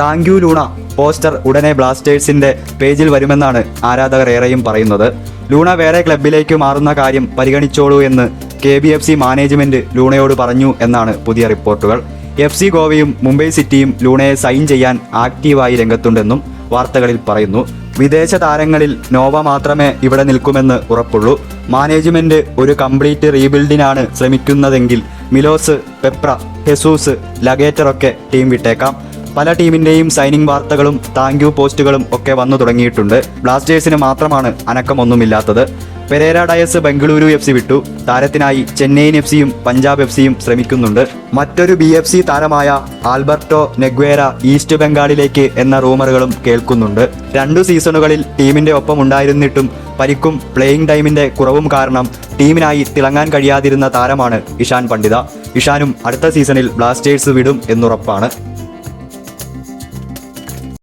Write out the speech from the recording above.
Thank you Luna poster ഉടനെ ബ്ലാസ്റ്റേഴ്സിന്റെ പേജിൽ വരുമെന്നാണ് ആരാധകർ ഏറെയും പറയുന്നത്. ലൂണ വേറെ ക്ലബിലേക്ക് മാറുന്ന കാര്യം പരിഗണിച്ചോളൂ എന്ന് K B F C management ലൂണയോട് പറഞ്ഞു എന്നാണ് പുതിയ റിപ്പോർട്ടുകൾ. എഫ് സി ഗോവയും മുംബൈ സിറ്റിയും ലൂണയെ സൈൻ ചെയ്യാൻ ആക്റ്റീവായി രംഗത്തുണ്ടെന്നും വാർത്തകളിൽ പറയുന്നു. വിദേശ താരങ്ങളിൽ നോവ മാത്രമേ ഇവിടെ നിൽക്കുമെന്ന് ഉറപ്പുള്ളൂ. മാനേജ്മെന്റ് ഒരു കംപ്ലീറ്റ് റീബിൽഡിനാണ് ശ്രമിക്കുന്നതെങ്കിൽ മിലോസ് പെപ്ര ഹെസൂസ് ലഗേറ്റർ ഒക്കെ ടീം വിട്ടേക്കാം. പല ടീമിന്റെയും സൈനിങ് വാർത്തകളും താങ്ക് പോസ്റ്റുകളും ഒക്കെ വന്നു തുടങ്ങിയിട്ടുണ്ട്. ബ്ലാസ്റ്റേഴ്സിന് മാത്രമാണ് അനക്കമൊന്നുമില്ലാത്തത്. Pereira Diaz Bengaluru F C വിട്ടു. താരത്തിനായി ചെന്നൈയിൻ എഫ് സിയും പഞ്ചാബ് എഫ് സിയും ശ്രമിക്കുന്നുണ്ട്. മറ്റൊരു ബി എഫ് സി താരമായ ആൽബർട്ടോ നെഗ്വേര ഈസ്റ്റ് ബംഗാളിലേക്ക് എന്ന റൂമറുകളും കേൾക്കുന്നുണ്ട്. രണ്ടു സീസണുകളിൽ ടീമിന്റെ ഒപ്പം ഉണ്ടായിരുന്നിട്ടും പരിക്കും പ്ലേയിങ് ടൈമിന്റെ കുറവും കാരണം ടീമിനായി തിളങ്ങാൻ കഴിയാതിരുന്ന താരമാണ് ഇഷാൻ പണ്ഡിത. ഇഷാനും അടുത്ത സീസണിൽ ബ്ലാസ്റ്റേഴ്സ് വിടും എന്നുറപ്പാണ്.